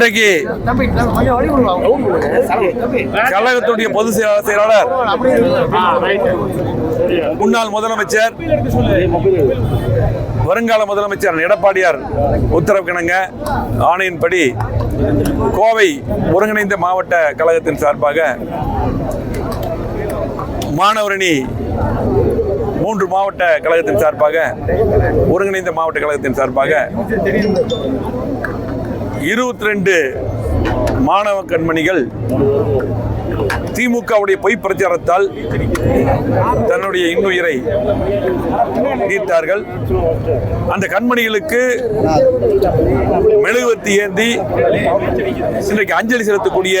இன்றைக்கு கழகத்துடைய பொதுச் செயலாளர் முன்னாள் முதலமைச்சர் வருங்கால முதலமைச்சர் எடப்பாடியார் உத்தரவு கிணங்க ஆணையின்படி கோவை ஒருங்கிணைந்த மாவட்ட கழகத்தின் சார்பாக மாணவரணி மூன்று மாவட்ட கழகத்தின் சார்பாக ஒருங்கிணைந்த மாவட்ட கழகத்தின் சார்பாக இருபத்தி ரெண்டு மாணவ கண்மணிகள் திமுகவுடைய பொய் பிரச்சாரத்தால் தன்னுடைய இன்னுயிரை நீத்தார்கள். அந்த கண்மணிகளுக்கு மெழுகுவத்தி ஏந்தி இன்றைக்கு அஞ்சலி செலுத்தக்கூடிய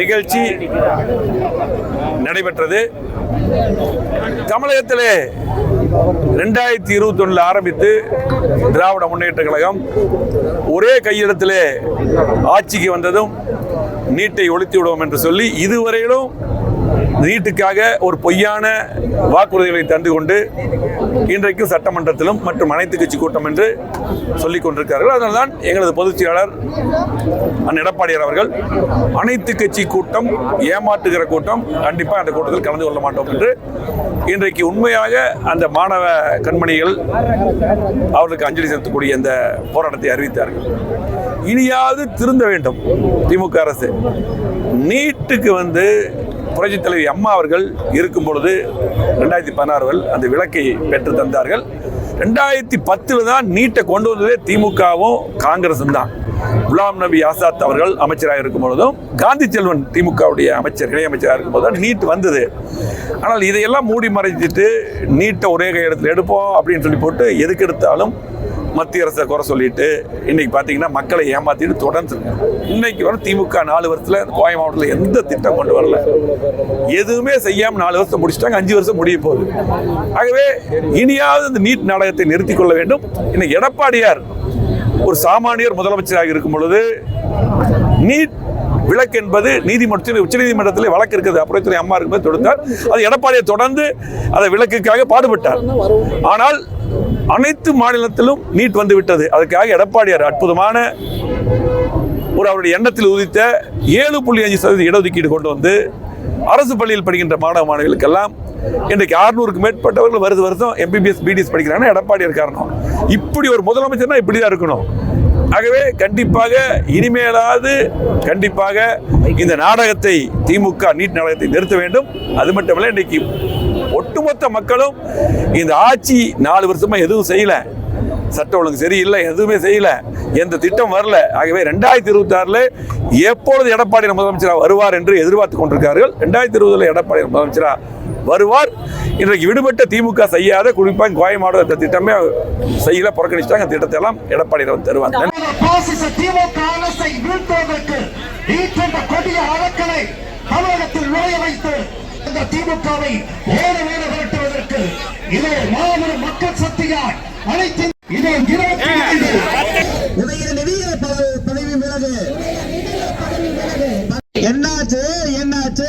நிகழ்ச்சி நடைபெற்றது. தமிழகத்திலே ரெண்டாயிரத்தி இருபத்தி ஒன்றில் ஆரம்பித்து திராவிட முன்னேற்ற கழகம் ஒரே கையெழுத்திலே ஆட்சிக்கு வந்ததும் நீட்டை ஒழித்து விடுவோம் என்று சொல்லி இதுவரையிலும் நீட்டுக்காக ஒரு பொய்யான வாக்குறுதிகளை தந்து கொண்டு இன்றைக்கும் சட்டமன்றத்திலும் மற்றும் அனைத்து கட்சி கூட்டம் என்று சொல்லிக் கொண்டிருக்கிறார்கள். அதனால்தான் எங்களது பொதுச் செயலாளர் அண்ணன் எடப்பாடியார் அவர்கள் அனைத்து கட்சி கூட்டம் ஏமாற்றுகிற கூட்டம் கண்டிப்பாக அந்த கூட்டத்தில் கலந்து கொள்ள மாட்டோம் என்று இன்றைக்கு உண்மையாக அந்த மாணவ கண்மணிகள் அவர்களுக்கு அஞ்சலி செலுத்தக்கூடிய இந்த போராட்டத்தை அறிவித்தார்கள். இனியாவது திருந்த வேண்டும். திமுக அரசு நீட்டுக்கு வந்து புரட்சி தலைவி அம்மா அவர்கள் இருக்கும் பொழுது ரெண்டாயிரத்தி பதினாறுகள் அந்த விளக்கை பெற்று தந்தார்கள். ரெண்டாயிரத்தி பத்தில் தான் நீட்டை கொண்டு வந்ததே திமுகவும் காங்கிரஸும் தான். குலாம் நபி ஆசாத் அவர்கள் அமைச்சராக இருக்கும் பொழுதும் காந்தி செல்வன் திமுகவுடைய அமைச்சர் இணையமைச்சராக இருக்கும் போது நீட் வந்தது. ஆனால் இதையெல்லாம் மூடி மறைச்சிட்டு நீட்டை ஒரே கையெழுத்தில் எடுப்போம் அப்படின்னு சொல்லி போட்டு எதுக்கு எடுத்தாலும் மத்திய அரசை குறை சொல்லிட்டு இன்னைக்கு பார்த்தீங்கன்னா மக்களை ஏமாத்திட்டு தொடர்ந்து இன்னைக்கு வர திமுக நாலு வருஷத்தில் கோயம் மாவட்டத்தில் எந்த திட்டம் கொண்டு வரல. எதுவுமே செய்யாமல் நாலு வருஷம் முடிச்சிட்டாங்க அஞ்சு வருஷம் முடிய போகுது. ஆகவே இனியாவது இந்த நீட் நாடகத்தை நிறுத்திக் கொள்ள வேண்டும். இன்னைக்கு எடப்பாடியார் ஒரு சாமானியர் முதலமைச்சராக இருக்கும் பொழுது நீட் விளக்கு என்பது நீதிமன்றத்தில் உச்சநீதிமன்றத்தில் வழக்கு இருக்குது. அப்புறத்துறை அம்மா இருக்கும்போது தொடுத்தார். அது எடப்பாடியை தொடர்ந்து அதை விளக்குக்காக பாடுபட்டார். ஆனால் அனைத்து மாநிலத்திலும் நீட் வந்து விட்டது அதுக்காக எடப்பாடியார் அற்புதமான ஒரு அவருடைய எண்ணத்தில் உதித்த ஏழு புள்ளி அஞ்சு சதவீத இடஒதுக்கீடு கொண்டு வந்து அரசு பள்ளியில் படிக்கின்ற மாணவ மாணவிகளுக்கெல்லாம் இன்றைக்கு அறுநூறுக்கு மேற்பட்டவர்கள் வருது வருஷம் எம்பிபிஎஸ் பிடிஎஸ் படிக்கிறாங்கன்னா எடப்பாடியார் காரணம். இப்படி ஒரு முதலமைச்சர்னா இப்படி தான் இருக்கணும். ஆகவே கண்டிப்பாக இனிமேலாவது கண்டிப்பாக இந்த நாடகத்தை திமுக நீட் நாடகத்தை நிறுத்த வேண்டும். அது மட்டுமல்ல இன்றைக்கு ஒட்டுமொத்த மக்களும் இந்த ஆட்சி நாலு வருஷமா எதுவும் செய்யல. சட்டம் ஒழுங்கு சரியில்லை எதுவுமே செய்யல. எந்த திட்டம் வரல. ஆகவே ரெண்டாயிரத்தி இருபத்தி ஆறுல எப்பொழுது எடப்பாடி முதலமைச்சராக வருவார் என்று எதிர்பார்த்து கொண்டிருக்கிறார்கள். ரெண்டாயிரத்தி இருபதுல எடப்பாடி முதலமைச்சராக வருவார். இன்றைக்கு விடுபட்ட திமுக செய்யாத குறிப்பாக கோயமாடு அந்த திட்டமே செய்யல புறக்கணிச்சிட்டாங்க. திட்டத்தை எல்லாம் எடப்பாடி வந்து தருவாங்க. வீழ்த்துவதற்கு கொடிய அரக்கனை தமிழகத்தில் நுழைய வைத்து இந்த திமுகவை வேறு வேறு விரட்டுவதற்கு இதோ மாபெரும் மக்கள் சக்தியால் அனைத்து இதோ இருபத்தி ஐந்து. பதவி விலகு. என்னாச்சு என்னாச்சு?